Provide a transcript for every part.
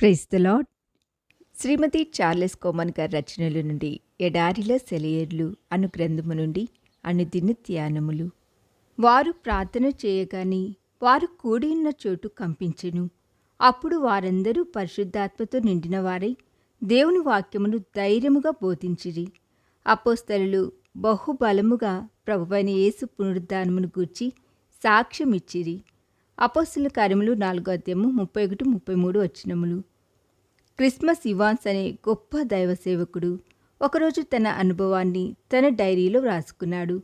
Praise the Lord Shrimati Charles Cowman గారి రచనల నుండి ఎడారిలో సెలయర్లు అను గ్రంథము నుండి అనుదిన ధ్యానములు వారు ప్రార్థన చేయగాని వారు కూడి ఉన్న చోటు కంపించెను. అప్పుడు వారందరూ పరిశుద్ధాత్మతో నిండిన వారై దేవుని వాక్యమును ధైర్యముగా బోధించిరి. అపోస్తలులు బహుబలముగా ప్రభువైన యేసు పునరుద్ధానమును గూర్చి సాక్ష్యమిచ్చిరి. అపోస్తుల కార్యములు నాలుగో అధ్యాయము ముప్పై ఒకటి ముప్పై మూడు వచ్చినములు క్రిస్మస్ ఇవాన్స్ అనే గొప్ప దైవ సేవకుడు ఒకరోజు తన అనుభవాన్ని తన డైరీలో వ్రాసుకున్నాడు.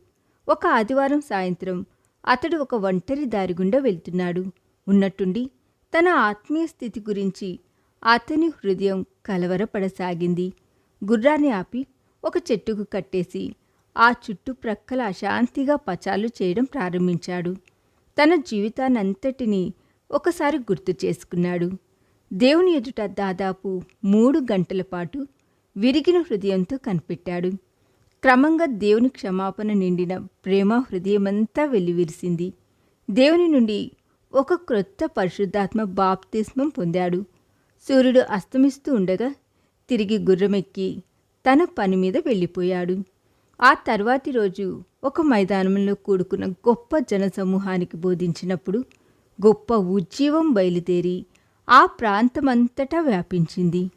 ఒక ఆదివారం సాయంత్రం అతడు ఒక ఒంటరి దారి గుండా వెళ్తున్నాడు. ఉన్నట్టుండి తన ఆత్మీయ స్థితి గురించి అతని హృదయం కలవరపడసాగింది. గుర్రాన్ని ఆపి ఒక చెట్టుకు కట్టేసి ఆ చుట్టుప్రక్కల అశాంతిగా పచాలు చేయడం ప్రారంభించాడు. తన జీవితానంతటినీ ఒకసారి గుర్తు చేసుకున్నాడు. దేవుని ఎదుట దాదాపు మూడు గంటల పాటు విరిగిన హృదయంతో కనిపెట్టాడు. క్రమంగా దేవుని క్షమాపణ నిండిన ప్రేమ హృదయమంతా వెల్లివిరిసింది దేవుని నుండి ఒక క్రొత్త పరిశుద్ధాత్మ బాప్తిస్మం పొందాడు. సూర్యుడు అస్తమిస్తూ ఉండగా తిరిగి గుర్రమెక్కి తన పని మీద వెళ్ళిపోయాడు. ఆ తర్వాతి రోజు ఒక మైదానంలో కూడుకున్న గొప్ప జనసమూహానికి బోధించినప్పుడు గొప్ప ఉజ్జీవం బయలుదేరి ఆ ప్రాంతమంతటా వ్యాపించింది.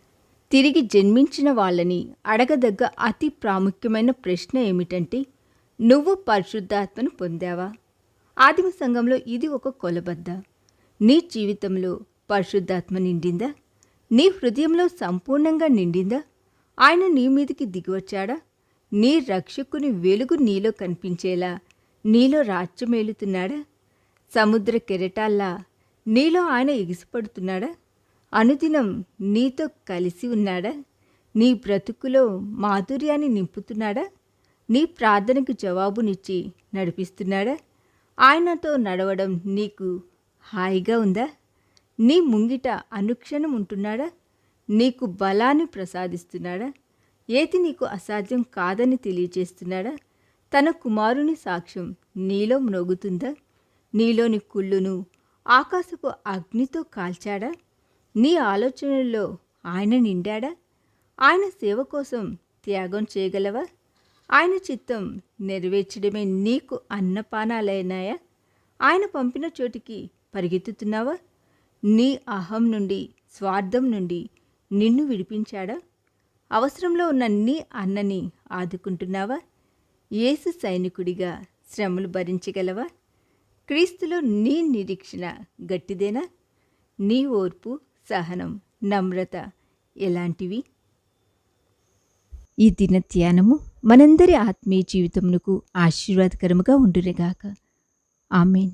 తిరిగి జన్మించిన వాళ్ళని అడగదగ్గ అతి ప్రాముఖ్యమైన ప్రశ్న ఏమిటంటే నువ్వు పరిశుద్ధాత్మను పొందావా? ఆదిమ సంఘంలో ఇది ఒక కొలబద్ద. నీ జీవితంలో పరిశుద్ధాత్మ నిండిందా? నీ హృదయంలో సంపూర్ణంగా నిండిందా? ఆయన నీ మీదకి దిగివచ్చాడా? నీ రక్షకుని వెలుగు నీలో కనిపించేలా నీలో రాజ్యమేలుతున్నాడా? సముద్ర కెరటాల్లా నీలో ఆయన ఎగిసిపడుతున్నాడా అనుదినం నీతో కలిసి ఉన్నాడా? నీ బ్రతుకులో మాధుర్యాన్ని నింపుతున్నాడా? నీ ప్రార్థనకు జవాబునిచ్చి నడిపిస్తున్నాడా? ఆయనతో నడవడం నీకు హాయిగా ఉందా? నీ ముంగిట అనుక్షణం ఉంటున్నాడా? నీకు బలాన్ని ప్రసాదిస్తున్నాడా? ఏది నీకు అసాధ్యం కాదని తెలియజేస్తున్నాడా తన కుమారుని సాక్ష్యం నీలో మ్రోగుతుందా? నీలోని కుళ్ళును ఆకాశపు అగ్నితో కాల్చాడా? నీ ఆలోచనల్లో ఆయన నిండాడా? ఆయన సేవ కోసం త్యాగం చేయగలవా? ఆయన చిత్తం నెరవేర్చడమే నీకు అన్నపానాలైనాయా? ఆయన పంపిన చోటికి పరిగెత్తుతున్నావా? నీ అహం నుండి స్వార్థం నుండి నిన్ను విడిపించాడా? అవసరంలో ఉన్న నీ అన్నని ఆదుకుంటున్నావా? ఏసు సైనికుడిగా శ్రమలు భరించగలవా? క్రీస్తులో నీ నిరీక్షణ గట్టిదేనా? నీ ఓర్పు సహనం నమ్రత ఎలాంటివి? ఈ దిన ధ్యానము మనందరి ఆత్మీయ జీవితమునకు ఆశీర్వాదకరముగా ఉండునుగాక. ఆమెన్.